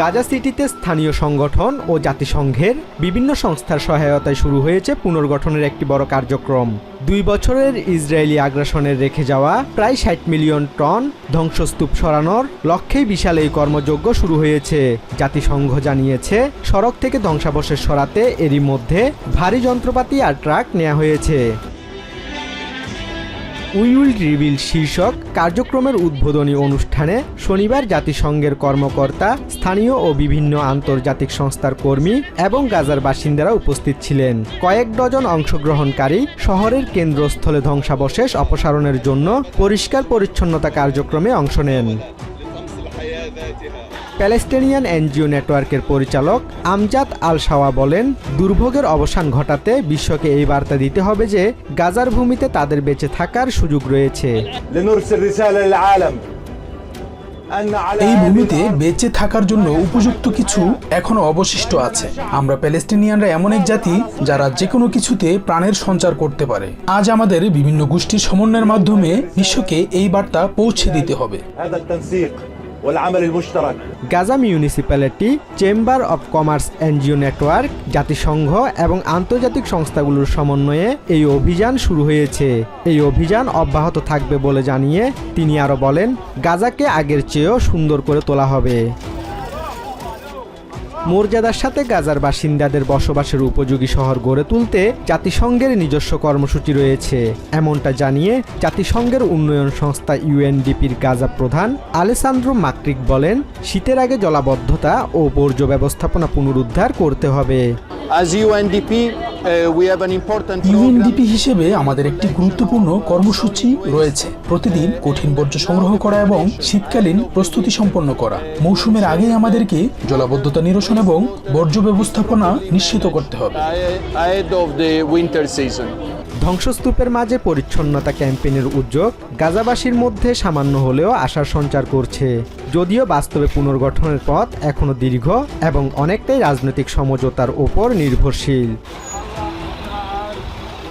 গাজা সিটিতে স্থানীয় সংগঠন ও জাতিসংঘের বিভিন্ন সংস্থার সহায়তায় শুরু হয়েছে পুনর্গঠনের একটি বড় কার্যক্রম। দুই বছরের ইসরায়েলি আগ্রাসনের রেখে যাওয়া প্রায় ষাট মিলিয়ন টন ধ্বংসস্তূপ সরানোর লক্ষ্যেই বিশাল এই কর্মযজ্ঞ শুরু হয়েছে। জাতিসংঘ জানিয়েছে, সড়ক থেকে ধ্বংসাবশেষ সরাতে এরই মধ্যে ভারী যন্ত্রপাতি আর ট্রাক নেওয়া হয়েছে। উই উইল রিভিল শীর্ষক কার্যক্রমের উদ্বোধনী অনুষ্ঠানে শনিবার জাতিসংঘের কর্মকর্তা, স্থানীয় ও বিভিন্ন আন্তর্জাতিক সংস্থার কর্মী এবং গাজার বাসিন্দারা উপস্থিত ছিলেন। কয়েক ডজন অংশগ্রহণকারী শহরের কেন্দ্রস্থলে ধ্বংসাবশেষ অপসারণের জন্য পরিষ্কার পরিচ্ছন্নতা কার্যক্রমে অংশ নেন। প্যালেস্টেনিয়ান এনজিও নেটওয়ার্কের পরিচালক আমজাদ আল সাওয়া বলেন দুর্ভোগের অবসান ঘটাতে বিশ্বকে এই বার্তা দিতে হবে যে গাজার ভূমিতে তাদের বেঁচে থাকার সুযোগ রয়েছে। এই ভূমিতে বেঁচে থাকার জন্য উপযুক্ত কিছু এখনও অবশিষ্ট আছে। আমরা প্যালেস্টিনিয়ানরা এমন এক জাতি যারা যে কোনো কিছুতে প্রাণের সঞ্চার করতে পারে। আজ আমাদের বিভিন্ন গোষ্ঠীর সমন্বয়ের মাধ্যমে বিশ্বকে এই বার্তা পৌঁছে দিতে হবে। Gaza municipality chamber of commerce NGO network জাতিসংঘ এবং আন্তর্জাতিক সংস্থাগুলোর সমন্বয়ে এই অভিযান শুরু হয়েছে। এই অভিযান অব্যাহত থাকবে বলে জানিয়ে তিনি আরও বলেন, গাজাকে আগের চেয়েও সুন্দর করে তোলা হবে। মর্যাদার সাথে গাজার বাসিন্দাদের বসবাসের উপযোগী শহর গড়ে তুলতে জাতিসংঘের নিজস্ব কর্মসূচি রয়েছে। এমনটা জানিয়ে জাতিসংঘের উন্নয়ন সংস্থা ইউএনডিপির গাজা প্রধান আলেসান্দ্রো মাক্রিক বলেন শীতের আগে জলাবদ্ধতা ও বর্জ্য ব্যবস্থাপনা পুনরুদ্ধার করতে হবে। As UNDP, uh, we have an important UNDP হিসেবে আমাদের একটি গুরুত্বপূর্ণ কর্মসূচি রয়েছে। প্রতিদিন কঠিন বর্জ্য সংগ্রহ করা এবং শীতকালীন প্রস্তুতি সম্পন্ন করা। মৌসুমের আগেই আমাদেরকে জলাবদ্ধতা নিরসন এবং বর্জ্য ব্যবস্থাপনা নিশ্চিত করতে হবে. ধ্বংসস্তূপের মাঝে পরিচ্ছন্নতা ক্যাম্পেইনের উদ্যোগ গাজাবাসীর মধ্যে সামান্য হলেও আশার সঞ্চার করছে। যদিও বাস্তবে পুনর্গঠনের পথ এখনও দীর্ঘ এবং অনেকটাই রাজনৈতিক সমঝোতার ওপর নির্ভরশীল।